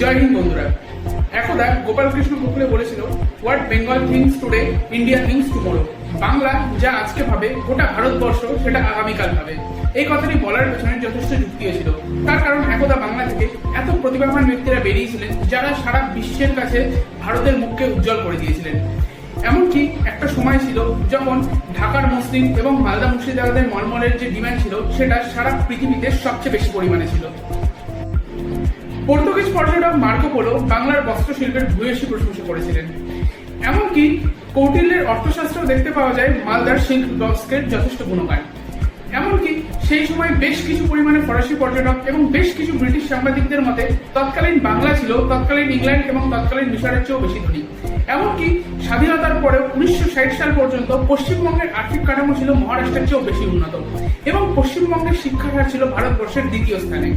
জয় হিন্দ বন্ধুরা। একদা গোপালকৃষ্ণ গোখলে বলেছিল what Bengal thinks today India thinks tomorrow Bangla যা আজকে ভাবে, গোটা ভারতবর্ষ সেটা আগামীকাল ভাবে। এই কথাটি বলার পেছনে যথেষ্ট যুক্তিও ছিল তার কারণ একদা বাংলা থেকে এত প্রতিভাবান ব্যক্তিরা বেরিয়েছিলেন, যারা সারা বিশ্বের কাছে ভারতের মুখকে উজ্জ্বল করে দিয়েছিলেন। এমনকি একটা সময় ছিল যখন ঢাকার মুসলিম এবং মালদা মুর্শিদাবাদের মলমলের যে ডিমান্ড ছিল, সেটা সারা পৃথিবীতে সবচেয়ে বেশি পরিমাণে ছিল। পর্তুগিজ পর্যটক মার্কো পোলো বাংলার বস্ত্র শিল্পের ভূয়সী প্রশংসা করেছিলেন। এমনকি কৌটিল্যের অর্থশাস্ত্র দেখতে পাওয়া যায় মালদার সিল্ক বস্ত্রের যথেষ্ট গুণগান। এমনকি সেই সময় বেশ কিছু পরিমাণে ফরাসি পর্যটক এবং বেশ কিছু ব্রিটিশ সাংবাদিকদের মতে তৎকালীন বাংলা ছিল, তৎকালীন ইংল্যান্ড এবং তৎকালীন মিশরের চেয়েও বেশি ধনী। এমনকি স্বাধীনতার পরে উনিশশো ষাট সাল পর্যন্ত পশ্চিমবঙ্গের আর্থিক কাঠামো ছিল মহারাষ্ট্রের চেয়েও বেশি উন্নত এবং পশ্চিমবঙ্গের শিক্ষার হার ছিল ভারতবর্ষের দ্বিতীয় স্থানে।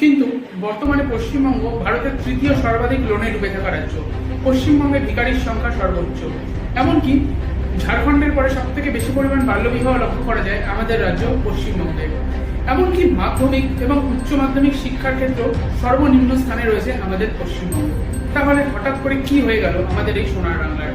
কিন্তু বর্তমানে পশ্চিমবঙ্গ ভারতের তৃতীয় সর্বাধিক লোনে ডুবে থাকা রাজ্য পশ্চিমবঙ্গে ভিকারির সংখ্যা সর্বোচ্চ। এমনকি ঝাড়খণ্ডের পরে সব থেকে বেশি পরিমাণ বাল্যবিবাহ লক্ষ্য করা যায় আমাদের রাজ্য পশ্চিমবঙ্গে। এমনকি মাধ্যমিক এবং উচ্চ মাধ্যমিক শিক্ষার ক্ষেত্রে সর্বনিম্ন স্থানে রয়েছে আমাদের পশ্চিমবঙ্গ। তাহলে হঠাৎ করে কি হয়ে গেল আমাদের এই সোনার বাংলার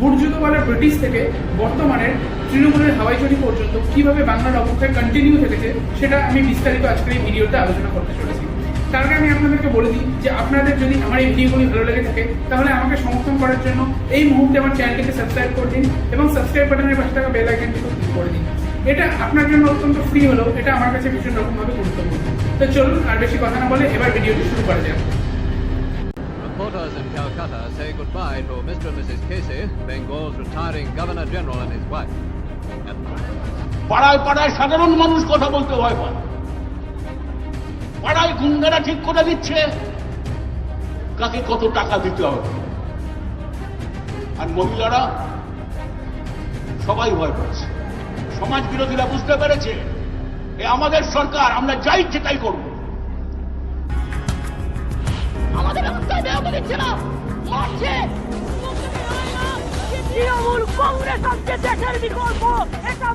বুর্জুতওয়ালা ব্রিটিশ থেকে বর্তমানের তৃণমূলের হাওয়াই চটি পর্যন্ত কীভাবে বাংলার অবক্ষয় কন্টিনিউ থেকেছে সেটা আমি বিস্তারিত আজকের এই ভিডিওতে আলোচনা করতে চলেছি তার আগে আমি আপনাদেরকে বলে দিই যে আপনাদের যদি আমার এই ভিডিওগুলি ভালো লেগে থাকে তাহলে আমাকে সমর্থন করার জন্য এই মুহূর্তে আমার চ্যানেলটিকে সাবস্ক্রাইব করে দিন এবং সাবস্ক্রাইব বাটনের পাশে থাকা বেল আইকনটিকে ক্লিক করে দিন এটা আপনার জন্য অত্যন্ত ফ্রি হলেও এটা আমার কাছে ভীষণ রকমভাবে গুরুত্বপূর্ণ তো চলুন আর বেশি কথা না বলে এবার ভিডিওটি শুরু করা যাক Reporters in Calcutta say goodbye to Mr. and Mrs. Casey, Bengal's retiring Governor General and his wife. পাড়ায় পাড়ায় সাধারণ মানুষ কথা বলতে ভয় পায়। পাড়ায় গুন্ডারা ঠিক করে দিচ্ছে। কাকে কত টাকা দিতে হবে? আর মহিলারা সবাই ভয় পাচ্ছে। সমাজ বিরোধীরা বুঝতে পেরেছে, এ আমাদের সরকার, আমরা যা ইচ্ছে তাই করব আমাদের রাস্তায় বেরোতে দিচ্ছে কংগ্রেস আজকে দেশের বিকল্প। এটা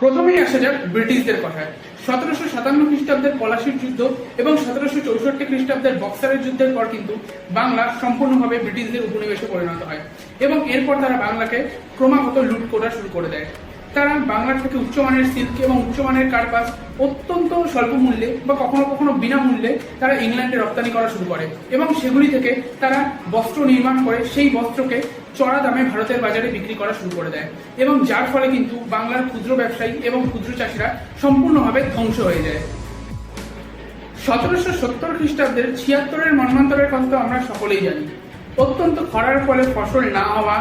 প্রথমেই আসা যাক ব্রিটিশদের কথায় সতেরোশো সাতান্ন খ্রিস্টাব্দের পলাশির যুদ্ধ এবং সতেরোশো চৌষট্টি খ্রিস্টাব্দের বক্সারের যুদ্ধের পর কিন্তু বাংলা সম্পূর্ণভাবে ব্রিটিশদের উপনিবেশে পরিণত হয় এবং এরপর তারা বাংলাকে ক্রমাগত লুট করা শুরু করে দেয়। তারা বাংলার থেকে উচ্চমানের সিল্ক এবং উচ্চমানের কার্পাস অত্যন্ত স্বল্প মূল্যে বা কখনো কখনো বিনামূল্যে তারা ইংল্যান্ডে রপ্তানি করা শুরু করে এবং সেগুলি থেকে তারা বস্ত্র নির্মাণ করে, সেই বস্ত্রকে চড়া দামে ভারতের বাজারে বিক্রি করা শুরু করে দেয়। এবং যার ফলে কিন্তু বাংলার ক্ষুদ্র ব্যবসায়ী এবং ক্ষুদ্র চাষিরা সম্পূর্ণভাবে ধ্বংস হয়ে যায়। সতেরোশো সত্তর খ্রিস্টাব্দের ছিয়াত্তরের মন্বন্তরের কথা তো আমরা সকলেই জানি। অত্যন্ত খরার ফলে ফসল না হওয়া,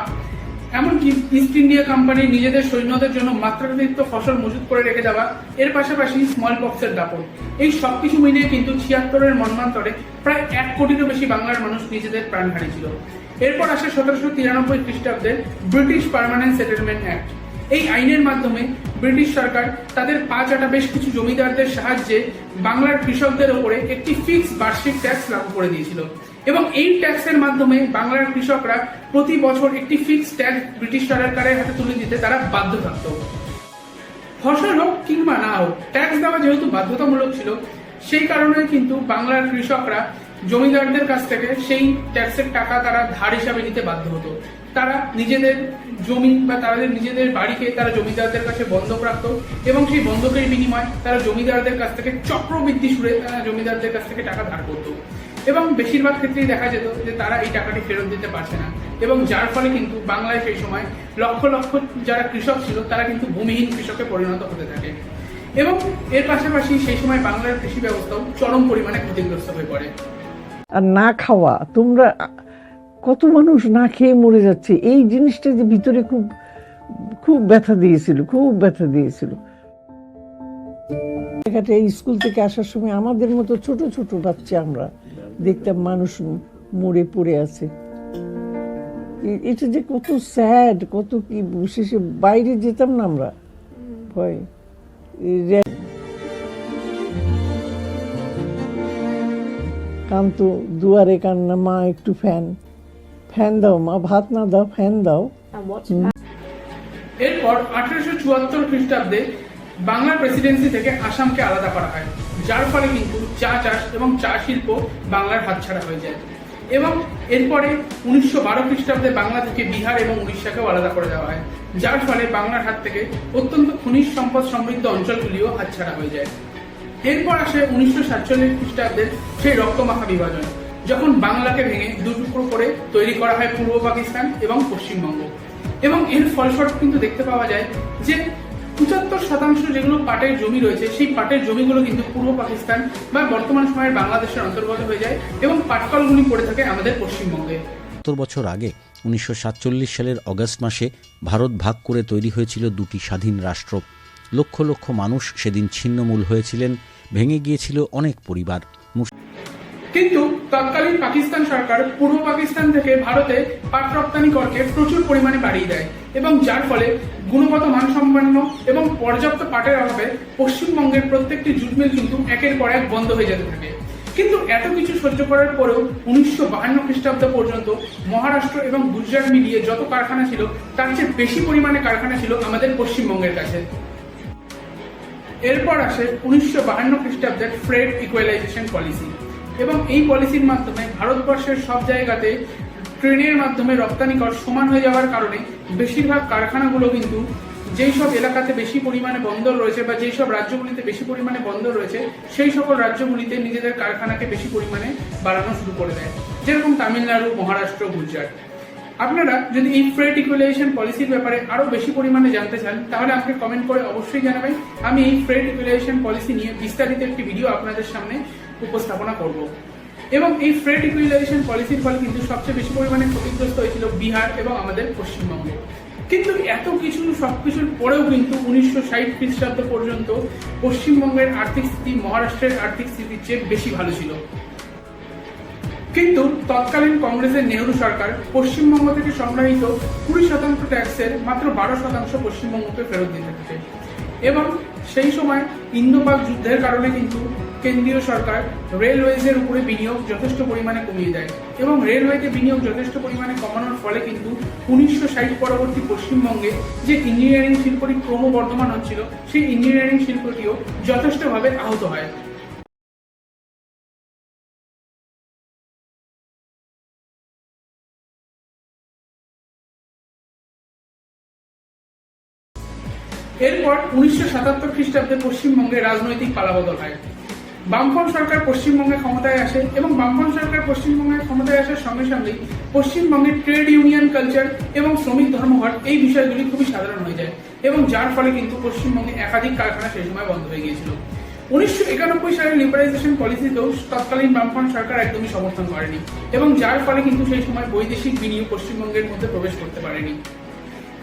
এমনকি ইস্ট ইন্ডিয়া কোম্পানি নিজেদের সৈন্যদের জন্য মাত্রাতিরিক্ত ফসল মজুত করে রেখে দেওয়া এর পাশাপাশি স্মল পক্সের দাপট। এই সবকিছু মিলিয়ে কিন্তু ছিয়াত্তরের মন্বন্তরে প্রায় এক কোটিরও বেশি বাংলার মানুষ নিজেদের প্রাণ হারিয়েছিল এরপর আসে সতেরোশো তিরানব্বই খ্রিস্টাব্দের ব্রিটিশ পার্মানেন্ট সেটেলমেন্ট অ্যাক্ট এই আইনের মাধ্যমে ব্রিটিশ সরকার তাদের পাঁচ আটা বেশ কিছু জমিদারদের সাহায্যে বাংলার কৃষকদের ওপরে একটি ফিক্স বার্ষিক ট্যাক্স লাগু করে দিয়েছিল। এবং এই ট্যাক্সের মাধ্যমে বাংলার কৃষকরা প্রতি বছর একটি ফিক্স ট্যাক্স ব্রিটিশ সরকারের হাতে তুলে দিতে তারা বাধ্য থাকতো ফসল হোক কিংবা না হোক ট্যাক্স দেওয়া যেহেতু বাধ্যতামূলক ছিল, সেই কারণে কিন্তু বাংলার কৃষকরা জমিদারদের কাছ থেকে সেই ট্যাক্সের টাকা তারা ধার হিসাবে নিতে বাধ্য হতো। তারা নিজেদের জমি বা তাদের নিজেদের বাড়িকে তারা জমিদারদের কাছে বন্ধক রাখতো এবং সেই বন্ধকের বিনিময়ে তারা জমিদারদের কাছ থেকে চক্রবৃদ্ধি সুরে জমিদারদের কাছ থেকে টাকা ধার করতো। এবং বেশিরভাগ ক্ষেত্রেই দেখা যেত যে তারা এই টাকাটি ফেরত দিতে পারছে না। এবং যার ফলে কিন্তু বাংলায় সেই সময় লক্ষ লক্ষ যারা কৃষক ছিল, তারা কিন্তু ভূমিহীন কৃষকে পরিণত হতে থাকে। এবং এর পাশাপাশি সেই সময় বাংলার কৃষি ব্যবস্থাও চরম পরিমাণে ক্ষতিগ্রস্ত হয়ে পড়ে। আর না খাওয়া, তোমরা কত মানুষ না খেয়ে মরে যাচ্ছে, এই জিনিসটা যে ভিতরে খুব খুব ব্যথা দিয়েছিল, খুব ব্যথা দিয়েছিল। স্কুল থেকে আসার সময় আমাদের মতো ছোট ছোট বাচ্চা আমরা দেখতাম মানুষ মরে পড়ে আছে। এটা যে কত স্যাড, কত কি, শেষে বাইরে যেতাম না আমরা। ভয়। কান্ত দুয়ারে কান্না মা একটু ফ্যান। ফ্যান দাও মা ভাত না দাও ফ্যান দাও। এরপর আঠারোশো চুয়াত্তর খ্রিস্টাব্দে বাংলা প্রেসিডেন্সি থেকে আসামকে আলাদা করা হয় যার ফলে কিন্তু চা চাষ এবং চা শিল্প বাংলার হাতছাড়া হয়ে যায়। এবং এরপরে উনিশশো বারো খ্রিস্টাব্দে বাংলা থেকে বিহার এবং উড়িষ্যাকেও আলাদা করে দেওয়া হয় যার ফলে বাংলার হাত থেকে অত্যন্ত খনিজ সম্পদ সমৃদ্ধ অঞ্চলগুলিও হাতছাড়া হয়ে যায়। এরপর আসে উনিশশো সাতচল্লিশ খ্রিস্টাব্দের সেই রক্তমাখা বিভাজন যখন বাংলাকে ভেঙে দু টুকরো করে তৈরি করা হয় পূর্ব পাকিস্তান এবং পশ্চিমবঙ্গ। এবং এর ফলস্বরূপ কিন্তু দেখতে পাওয়া যায় যে পঁচাত্তর শতাংশ যেগুলো পাটের জমি রয়েছে, সেই পাটের জমিগুলো কিন্তু পূর্ব পাকিস্তান বা বর্তমান সময়ের বাংলাদেশের অন্তর্গত হয়ে যায় এবং পাটকলগুলি পড়ে থাকে আমাদের পশ্চিমবঙ্গে। সত্তর বছর আগে, উনিশশো সাতচল্লিশ সালের অগস্ট মাসে ভারত ভাগ করে তৈরি হয়েছিল দুটি স্বাধীন রাষ্ট্র। লক্ষ লক্ষ মানুষ সেদিন ছিন্নমূল হয়েছিলেন ভেঙে গিয়েছিল অনেক পরিবার। কিন্তু তৎকালীন পাকিস্তান সরকার পূর্ব পাকিস্তান থেকে ভারতে পাট রপ্তানি করকে প্রচুর পরিমাণে বাড়িয়ে দেয় এবং যার ফলে গুণগত মানসম্পন্ন এবং পর্যাপ্ত পাটের অভাবে পশ্চিমবঙ্গের প্রত্যেকটি জুট মিল কিন্তু একের পর এক বন্ধ হয়ে যেতে থাকে। কিন্তু এত কিছু সহ্য করার পরেও উনিশশো বাহান্ন খ্রিস্টাব্দ পর্যন্ত মহারাষ্ট্র এবং গুজরাট মিলিয়ে যত কারখানা ছিল, তার চেয়ে বেশি পরিমাণে কারখানা ছিল আমাদের পশ্চিমবঙ্গের কাছে। এরপর আসে উনিশশো বাহান্ন খ্রিস্টাব্দের ফ্রেড ইকুয়ালাইজেশন পলিসি। এবং এই পলিসির মাধ্যমে ভারতবর্ষের সব জায়গাতে ট্রেনের মাধ্যমে রপ্তানি কর সমান হয়ে যাওয়ার কারণে বেশিরভাগ কারখানাগুলো কিন্তু যেই সব এলাকাতে বেশি পরিমাণে বন্দর রয়েছে বা যেই সব রাজ্যগুলিতে বেশি পরিমাণে বন্দর রয়েছে, সেই সকল রাজ্যগুলিতে নিজেদের কারখানাকে বেশি পরিমাণে বাড়ানো শুরু করে দেয়। যেরকম তামিলনাড়ু, মহারাষ্ট্র, গুজরাট। আপনারা যদি এই ফ্রেড ইকুয়ালাইজেশন পলিসির ব্যাপারে আরও বেশি পরিমাণে জানতে চান, তাহলে আমাকে কমেন্ট করে অবশ্যই জানাবেন। আমি এই ফ্রেড ইকুয়ালাইজেশন পলিসি নিয়ে বিস্তারিত একটি ভিডিও আপনাদের সামনে উপস্থাপনা করব। এবং এই ফ্রেড ইকুয়ালাইজেশন পলিসির ফলে কিন্তু সবচেয়ে বেশি পরিমাণে ক্ষতিগ্রস্ত হয়েছিল বিহার এবং আমাদের পশ্চিমবঙ্গ। কিন্তু এত কিছু, সবকিছুর পরেও কিন্তু উনিশশো ষাট খ্রিস্টাব্দ পর্যন্ত পশ্চিমবঙ্গের আর্থিক স্থিতি, মহারাষ্ট্রের আর্থিক স্থিতির চেয়ে বেশি ভালো ছিল। কিন্তু তৎকালীন কংগ্রেসের নেহরু সরকার পশ্চিমবঙ্গ থেকে সংগ্রহিত কুড়ি শতাংশ ট্যাক্সের মাত্র বারো শতাংশ পশ্চিমবঙ্গকে ফেরত দিতে থাকে এবং সেই সময় ইন্দো পাক যুদ্ধের কারণে কিন্তু কেন্দ্রীয় সরকার রেলওয়েজের উপরে বিনিয়োগ যথেষ্ট পরিমাণে কমিয়ে দেয় এবং রেলওয়েতে বিনিয়োগ যথেষ্ট পরিমাণে কমানোর ফলে কিন্তু উনিশশো ষাট পরবর্তী পশ্চিমবঙ্গে যে ইঞ্জিনিয়ারিং শিল্পটি ক্রমবর্ধমান হচ্ছিল, সেই ইঞ্জিনিয়ারিং শিল্পটিও যথেষ্টভাবে আহত হয়। এরপর উনিশশো সাতাত্তর খ্রিস্টাব্দে পশ্চিমবঙ্গে রাজনৈতিক পালাবদল হয়। বামফ্রন্ট সরকার পশ্চিমবঙ্গে ক্ষমতায় আসে এবং বামফ্রন্ট সরকার পশ্চিমবঙ্গে ক্ষমতায় আসার সঙ্গে সঙ্গেই পশ্চিমবঙ্গের ট্রেড ইউনিয়ন কালচার এবং শ্রমিক ধর্মঘট এই বিষয়গুলি খুবই সাধারণ হয়ে যায় এবং যার ফলে কিন্তু পশ্চিমবঙ্গে একাধিক কারখানা সেই সময় বন্ধ হয়ে গিয়েছিল। উনিশশো একানব্বই সালের লিবারাইজেশন পলিসিতেও তৎকালীন বামফ্রন্ট সরকার একদমই সমর্থন করেনি এবং যার ফলে কিন্তু সেই সময় বৈদেশিক বিনিয়োগ পশ্চিমবঙ্গের মধ্যে প্রবেশ করতে পারেনি।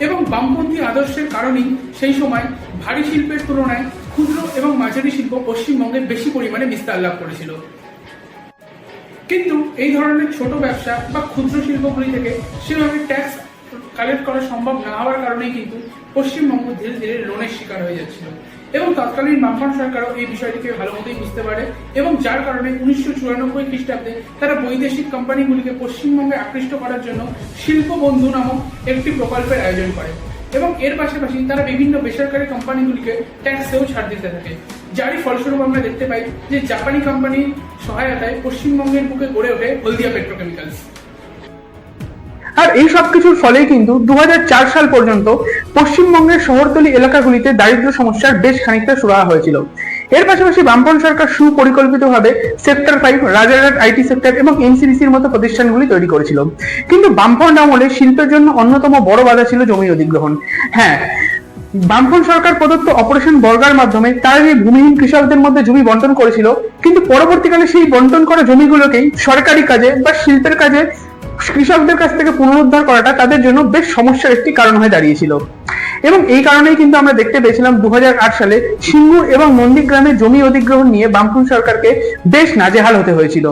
এবং বামপন্থী আদর্শের কারণেই সেই সময় ভারী শিল্পের তুলনায় ক্ষুদ্র এবং মাঝারি শিল্প পশ্চিমবঙ্গে বেশি পরিমাণে বিস্তার লাভ করেছিল। কিন্তু এই ধরনের ছোট ব্যবসা বা ক্ষুদ্র শিল্পগুলি থেকে সেভাবে ট্যাক্স কালেক্ট করা সম্ভব না হওয়ার কারণেই কিন্তু পশ্চিমবঙ্গ ধীরে ধীরে লোনের শিকার হয়ে যাচ্ছিল। এবং তৎকালীন বামফ্রন্ট সরকারও এই বিষয়টিকে ভালো মতোই বুঝতে পারে এবং যার কারণে উনিশশো চুরানব্বই খ্রিস্টাব্দে তারা বৈদেশিক কোম্পানিগুলিকে পশ্চিমবঙ্গে আকৃষ্ট করার জন্য শিল্প বন্ধু নামক একটি প্রকল্পের আয়োজন করে। এবং এর পাশাপাশি তারা বিভিন্ন বেসরকারি কোম্পানিগুলিকে ট্যাক্সেও ছাড় দিতে থাকে। যারই ফলস্বরূপ আমরা দেখতে পাই যে জাপানি কোম্পানির সহায়তায় পশ্চিমবঙ্গের বুকে গড়ে ওঠে হলদিয়া পেট্রোকেমিক্যালস। আর এই সব কিছুর ফলেই কিন্তু দু হাজার চার সাল পর্যন্ত পশ্চিমবঙ্গের শহরতলি এলাকাগুলিতে দারিদ্র সমস্যার বেশ খানিকটা সুরাহা হয়েছিল। এর পাশাপাশি বামপন সরকার সুপরিকল্পিতভাবে sector five, Rajarhat IT sector এবং এনসিডিসির মতো প্রতিষ্ঠানগুলি তৈরি করেছিল। কিন্তু বামফ্রন্ট আমলে শিল্পের জন্য অন্যতম বড় বাধা ছিল জমি অধিগ্রহণ। হ্যাঁ বামফ্রন্ট সরকার প্রদত্ত অপারেশন বর্গার মাধ্যমে তারা যে ভূমিহীন কৃষকদের মধ্যে জমি বন্টন করেছিল, কিন্তু পরবর্তীকালে সেই বন্টন করা জমিগুলোকেই সরকারি কাজে বা শিল্পের কাজে কৃষকদের কাছ থেকে পুনরুদ্ধার করাটা তাদের জন্য বেশ সমস্যার একটি কারণ হয়ে দাঁড়িয়েছিল। এবং এই কারণেই কিন্তু আমরা দেখতে পেয়েছিলাম দু সালে সিঙ্গুর এবং নন্দীগ্রামে জমি অধিগ্রহণ নিয়ে বামফ্রন্ট সরকারকে বেশ নাজেহাল হতে হয়েছিল।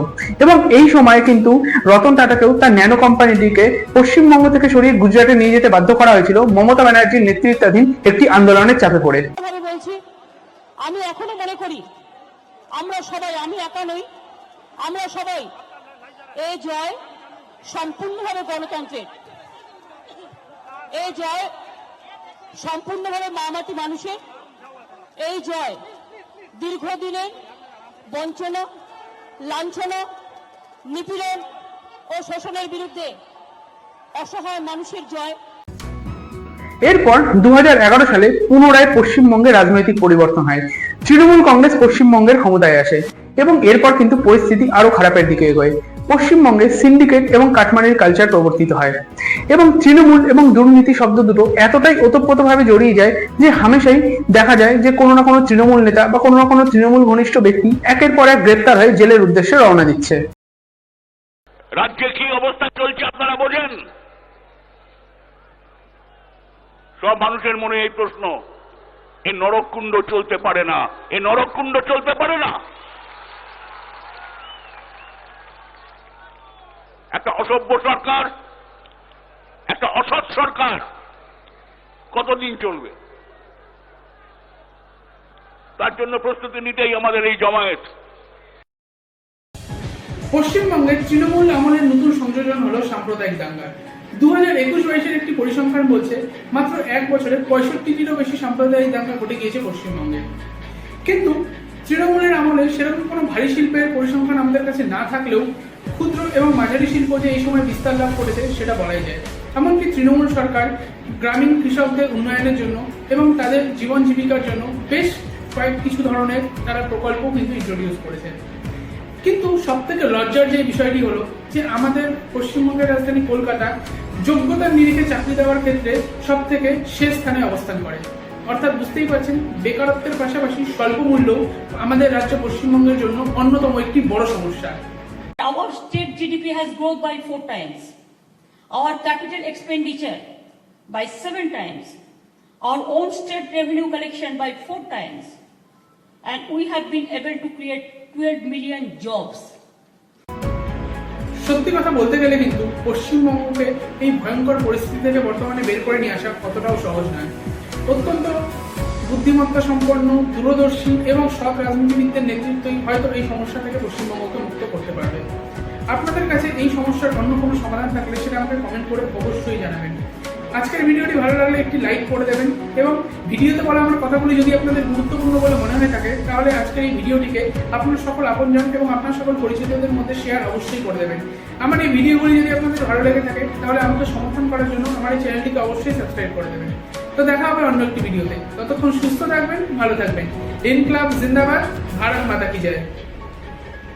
এবং এই সময় কিন্তু রতন টাটাকেও তার ন্যানো কোম্পানিটিকে পশ্চিমবঙ্গ থেকে সরিয়ে গুজরাটে নিয়ে যেতে বাধ্য করা হয়েছিল। মমতা ব্যানার্জির নেতৃত্বাধীন একটি আন্দোলনের চাপে পড়ে। আমি এখনও মনে করি, আমরা সবাই, আমি একা নই, আমরা সবাই এই জয় সম্পূর্ণভাবে গণতন্ত্রের এই জয় সম্পূর্ণভাবে মামাটি মানুষের। এই জয় দীর্ঘদিনের বঞ্চনা, লাঞ্ছনা, নিপীড়ন ও শোষণের বিরুদ্ধে অসহায় মানুষের জয়। এরপর দু হাজার এগারো সালে পুনরায় পশ্চিমবঙ্গে রাজনৈতিক পরিবর্তন হয়। তৃণমূল কংগ্রেস পশ্চিমবঙ্গের ক্ষমতায় আসে এবং এরপর কিন্তু পরিস্থিতি আরও খারাপের দিকে এগোয়। পশ্চিমবঙ্গে সিন্ডিকেট এবং কাটমানির কালচার প্রবর্তিত হয়। এবং তৃণমূল এবং দুর্নীতি শব্দ দুটো এতটাই ওতপ্রোতভাবে জড়িয়ে যায় যে হামেশাই দেখা যায় যে কোনো না কোনো তৃণমূল নেতা বা কোনো না কোনো তৃণমূল ঘনিষ্ঠ ব্যক্তি একের পর এক গ্রেপ্তার হয়ে জেলের উদ্দেশ্যে রওনা দিচ্ছে। রাজ্যে কি অবস্থা চলছে আপনারা বোঝেন? সব মানুষের মনে এই প্রশ্ন এই নরককুণ্ড চলতে পারে না এই নরককুণ্ড চলতে পারে না। একটা অসভ্য সরকার, একটা অসৎ সরকার, কতদিন চলবে? তার জন্য প্রস্তুতি নিতেই আমাদের এই জমায়েত। পশ্চিমবঙ্গের তৃণমূল আমলের নতুন সংযোজন হলো সাম্প্রদায়িক দাঙ্গা। দু হাজার একুশ বাইশের একটি পরিসংখ্যান বলছে, মাত্র এক বছরে পঁয়ষট্টিটিরও বেশি সাম্প্রদায়িক দাঙ্গা ঘটে গিয়েছে পশ্চিমবঙ্গে। কিন্তু তৃণমূলের আমলে সেরকম কোনো ভারী শিল্পের পরিসংখ্যান আমাদের কাছে না থাকলেও ক্ষুদ্র এবং মাঝারি শিল্প যে এই সময় বিস্তার লাভ করেছে, সেটা বলাই যায়। এমনকি তৃণমূল সরকার, গ্রামীণ কৃষকদের উন্নয়নের জন্য এবং তাদের জীবন জীবিকার জন্য বেশ কয়েক কিছু ধরনের তারা প্রকল্প কিন্তু ইন্ট্রোডিউস করেছে। কিন্তু সব থেকে লজ্জার যে বিষয়টি হলো যে আমাদের পশ্চিমবঙ্গের রাজধানী কলকাতা যোগ্যতার নিরিখে চাকরি দেওয়ার ক্ষেত্রে সব থেকে শেষ স্থানে অবস্থান করে। অর্থাৎ বুঝতেই পারছেন, বেকারত্বের পাশাপাশি স্বল্প মূল্য আমাদের রাজ্য পশ্চিমবঙ্গের জন্য অন্যতম একটি বড় সমস্যা। Our state GDP has grown by four times. Our capital expenditure by seven times. Our own state revenue collection by four times. And we have been able to create 12 million jobs. সত্যি কথা বলতে গেলে কিন্তু পশ্চিমবঙ্গকে এই ভয়ঙ্কর পরিস্থিতি থেকে বর্তমানে বের করে নিয়ে আসা অতটাও সহজ নয় অত্যন্ত বুদ্ধিমত্তা সম্পন্ন দূরদর্শী এবং সব রাজনীতিবিদদের নেতৃত্বই হয়তো এই সমস্যা থেকে পশ্চিমবঙ্গকে মুক্ত করতে পারবে আপনাদের কাছে এই সমস্যার অন্য কোনো সমাধান থাকলে সেটা আমাকে কমেন্ট করে অবশ্যই জানাবেন। আজকের ভিডিওটি ভালো লাগলে একটি লাইক করে দেবেন এবং ভিডিওতে বলা আমার কথাগুলি যদি আপনাদের গুরুত্বপূর্ণ বলে মনে হয়ে থাকে, তাহলে আজকের এই ভিডিওটিকে আপনার সকল আপনজন এবং আপনার সকল পরিচিতদের মধ্যে শেয়ার অবশ্যই করে দেবেন। আমার এই ভিডিওগুলি যদি আপনাদের ভালো লেগে থাকে, তাহলে আমাকে সমর্থন করার জন্য আমার এই চ্যানেলটিকে অবশ্যই সাবস্ক্রাইব করে দেবেন। তো দেখা হবে অন্য একটি ভিডিওতে। ততক্ষণ সুস্থ থাকবেন, ভালো থাকবেন। ইন ক্লাব জিন্দাবাদ, ভারত মাতা কি যায়